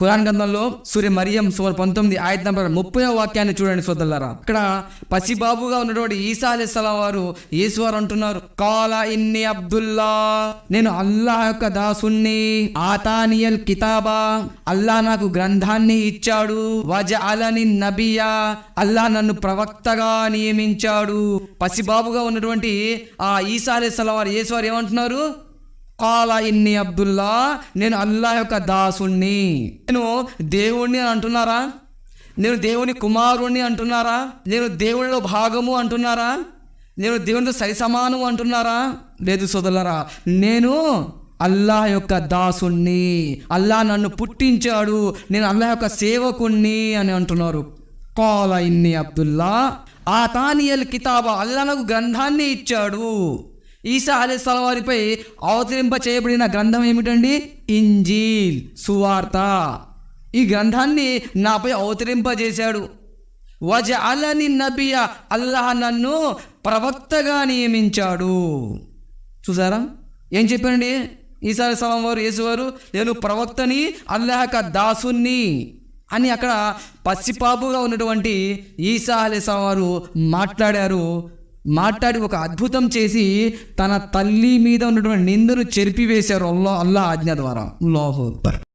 ఖురాన్ గ్రంథంలో సూర్య మరియం సుమారు పంతొమ్మిది ఆయన నంబర్ ముప్పై వాక్యాన్ని చూడండి సోదరులారా. ఇక్కడ పసిబాబుగా ఉన్నటువంటి ఈసా అలీస్లాం వారు ఈశ్వర్ అంటున్నారు. కాల ఇన్ని అబ్దుల్లా నేను అల్లాహ్ యొక్క దాసుణ్ణి ఆతానియల్ కితాబా అల్లాహ్ నాకు గ్రంథాన్ని ఇచ్చాడు. వజ అలని నబియా అల్లాహ్ నన్ను ప్రవక్తగా నియమించాడు. పసిబాబుగా ఉన్నటువంటి ఆ ఈసా అలీస్లాం వారు ఏమంటున్నారు? కాల ఇన్ని అబ్దుల్లా నేను అల్లాహ్ యొక్క దాసుణ్ణి. నేను దేవుణ్ణి అని అంటున్నారా? నేను దేవుని కుమారుణ్ణి అంటున్నారా? నేను దేవునిలో భాగము అంటున్నారా? నేను దేవునితో సరి సమానం అంటున్నారా? లేదు సోదరులరా నేను అల్లాహ్ యొక్క దాసుణ్ణి. అల్లాహ్ నన్ను పుట్టించాడు. నేను అల్లాహ్ యొక్క సేవకుణ్ణి అని అంటున్నారు. కాల ఇన్ని అబ్దుల్లా ఆ తానియల్ కితాబా అల్లా నాకు గ్రంథాన్ని ఇచ్చాడు. ఈసా అలీస్లాం వారిపై అవతరింప చేయబడిన గ్రంథం ఏమిటండి? ఇంజీల్ సువార్త. ఈ గ్రంథాన్ని నాపై అవతరింపజేశాడు. వజ అలని నబియ అల్లాహ్ నన్ను ప్రవక్తగా నియమించాడు. చూసారా? ఏం చెప్పానండి ఈసా అలీస్లాం వారు యేసువారు నేను ప్రవక్తని అల్లాహ్ దాసుని అని అక్కడ పసిపాపుగా ఉన్నటువంటి ఈసా అలీస్లాం వారు మాట్లాడారు. మాట్లాడి ఒక అద్భుతం చేసి తన తల్లి మీద ఉన్నటువంటి నిందను చెరిపివేశారు అల్లా అల్లా ఆజ్ఞ ద్వారా. అల్లాహు